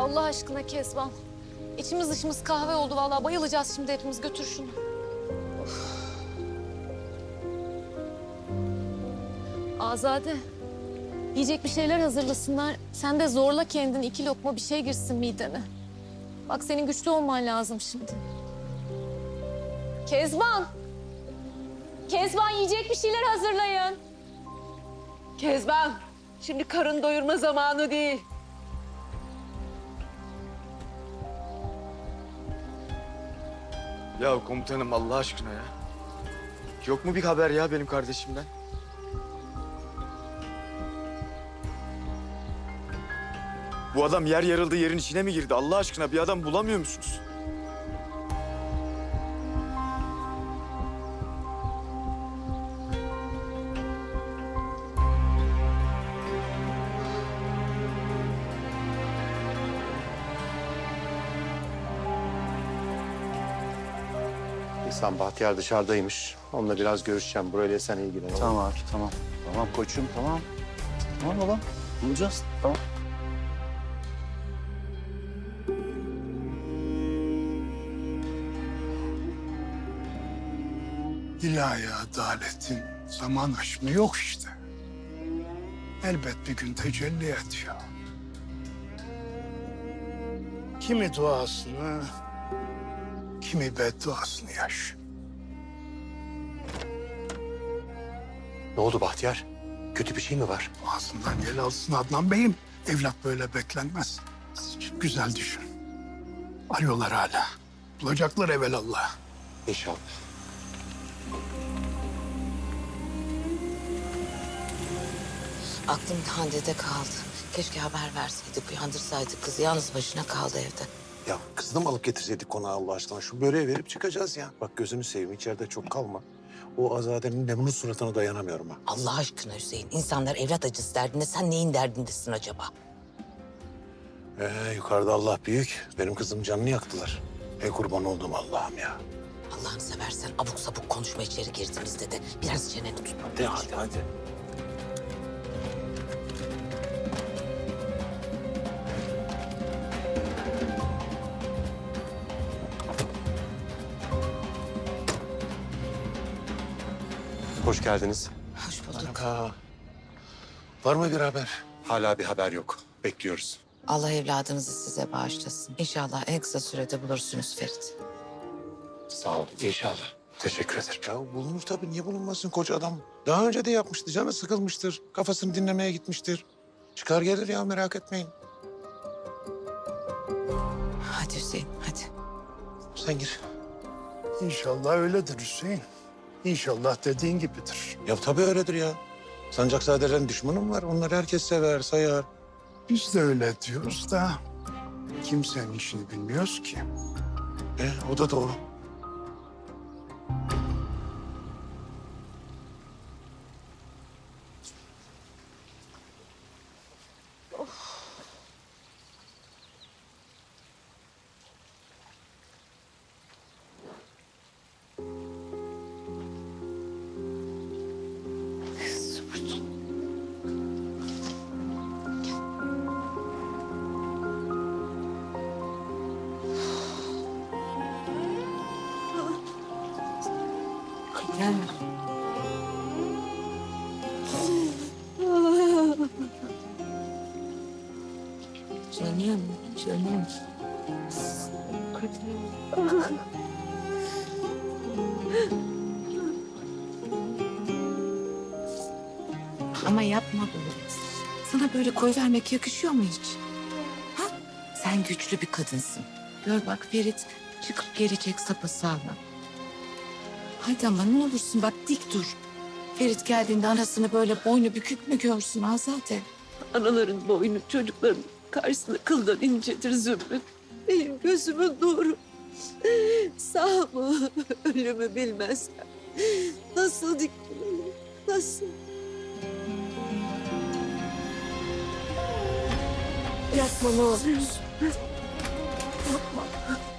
Allah aşkına Kezban. İçimiz dışımız kahve oldu vallahi bayılacağız şimdi hepimiz götür şunu. Of. Azade. Yiyecek bir şeyler hazırlasınlar. Sen de zorla kendini iki lokma bir şey girsin midene. Bak senin güçlü olman lazım şimdi. Kezban. Kezban yiyecek bir şeyler hazırlayın. Kezban, şimdi karın doyurma zamanı değil. Ya komutanım Allah aşkına ya. Yok mu bir haber ya benim kardeşimden? Bu adam yer yarıldı yerin içine mi girdi? Allah aşkına bir adam bulamıyor musunuz? İhsan Bahtiyar dışarıdaymış. Onunla biraz görüşeceğim. Burayla sen ilgilen. Tamam abi tamam. Tamam koçum tamam. Tamam oğlum. Bulacağız. Tamam. İlahi adaletin zaman aşımı yok işte. Elbet bir gün tecelli ediyor. Kimi duasını, kimi bedduasını yaş. Ne oldu Bahtiyar? Kötü bir şey mi var? Ağzından gel alsın Adnan Bey'im. Evlat böyle beklenmez. Azıcık güzel düşün. Arıyorlar hala. Bulacaklar evelallah. İnşallah. Aklım Hande'de kaldı. Keşke haber verseydik, uyandırsaydık kızı. Yalnız başına kaldı evde. Ya kızını mı alıp getirseydik konağa Allah aşkına? Şu böreği verip çıkacağız ya. Bak gözünü seveyim içeride çok kalma. O Azade'nin Nemun'un suratına dayanamıyorum ha. Allah aşkına Hüseyin, insanlar evlat acısı derdinde, sen neyin derdindesin acaba? Ee, yukarıda Allah büyük. Benim kızım canını yaktılar. Ey kurban olduğum Allah'ım ya. Allah'ını seversen abuk sabuk konuşma içeri girdiğimizde de biraz çeneni tut. De hadi hadi. Hoş geldiniz. Hoş bulduk. Merhaba. Var mı bir haber? Hala bir haber yok. Bekliyoruz. Allah evladınızı size bağışlasın. İnşallah en kısa sürede bulursunuz Ferit. Sağ olun. İnşallah. Teşekkür ederim. Ya bulunur tabii. Niye bulunmasın koca adam? Daha önce de yapmıştı. Canı sıkılmıştır. Kafasını dinlemeye gitmiştir. Çıkar gelir ya merak etmeyin. Hadi Hüseyin, hadi. Sen gir. İnşallah öyledir Hüseyin. İnşallah dediğin gibidir. Ya tabii öyledir ya. Sancakzadelerin düşmanı mı var? Onları herkes sever, sayar. Biz de öyle diyoruz da kimsenin işini bilmiyoruz ki. E, o da doğru. Gel. Canım, canım. Ama yapma bunu. Sana böyle koy vermek yakışıyor mu hiç? Ha? Sen güçlü bir kadınsın. Gör bak Ferit çıkıp gelecek sapasağlam. Hadi ama ne olursun bak dik dur. Ferit geldiğinde anasını böyle boynu bükük mü görsün Azade? Anaların boynu çocukların karşısında kıldan incedir Zümrüt. Benim gözümün nuru. Sağ mı ölümü bilmezken nasıl dikilir, nasıl? Yapma ne olursun. Kezban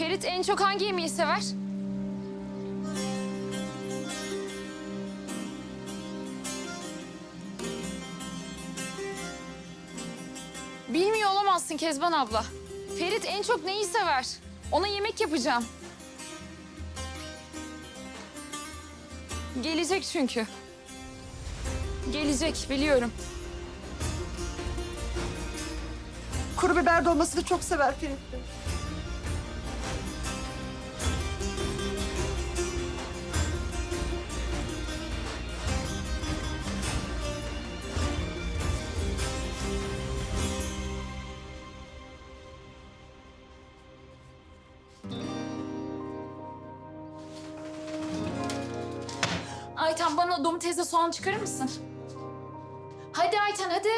Ferit en çok hangi yemeği sever? Bilmiyor olamazsın Kezban abla. Ferit en çok neyi sever? Ona yemek yapacağım. Gelecek çünkü. Gelecek biliyorum. Kuru biber dolmasını çok sever Ferit Bey. Ayten bana domatesle soğan çıkarır mısın? Hadi Ayten hadi.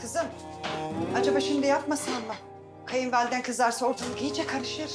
Kızım, acaba şimdi yapmasan mı? Kayınvaliden kızarsa ortalık iyice karışır.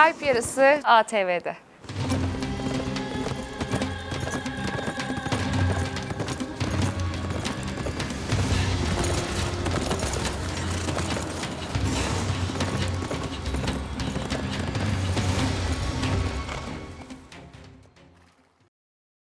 Kalp Yarısı ATV'de.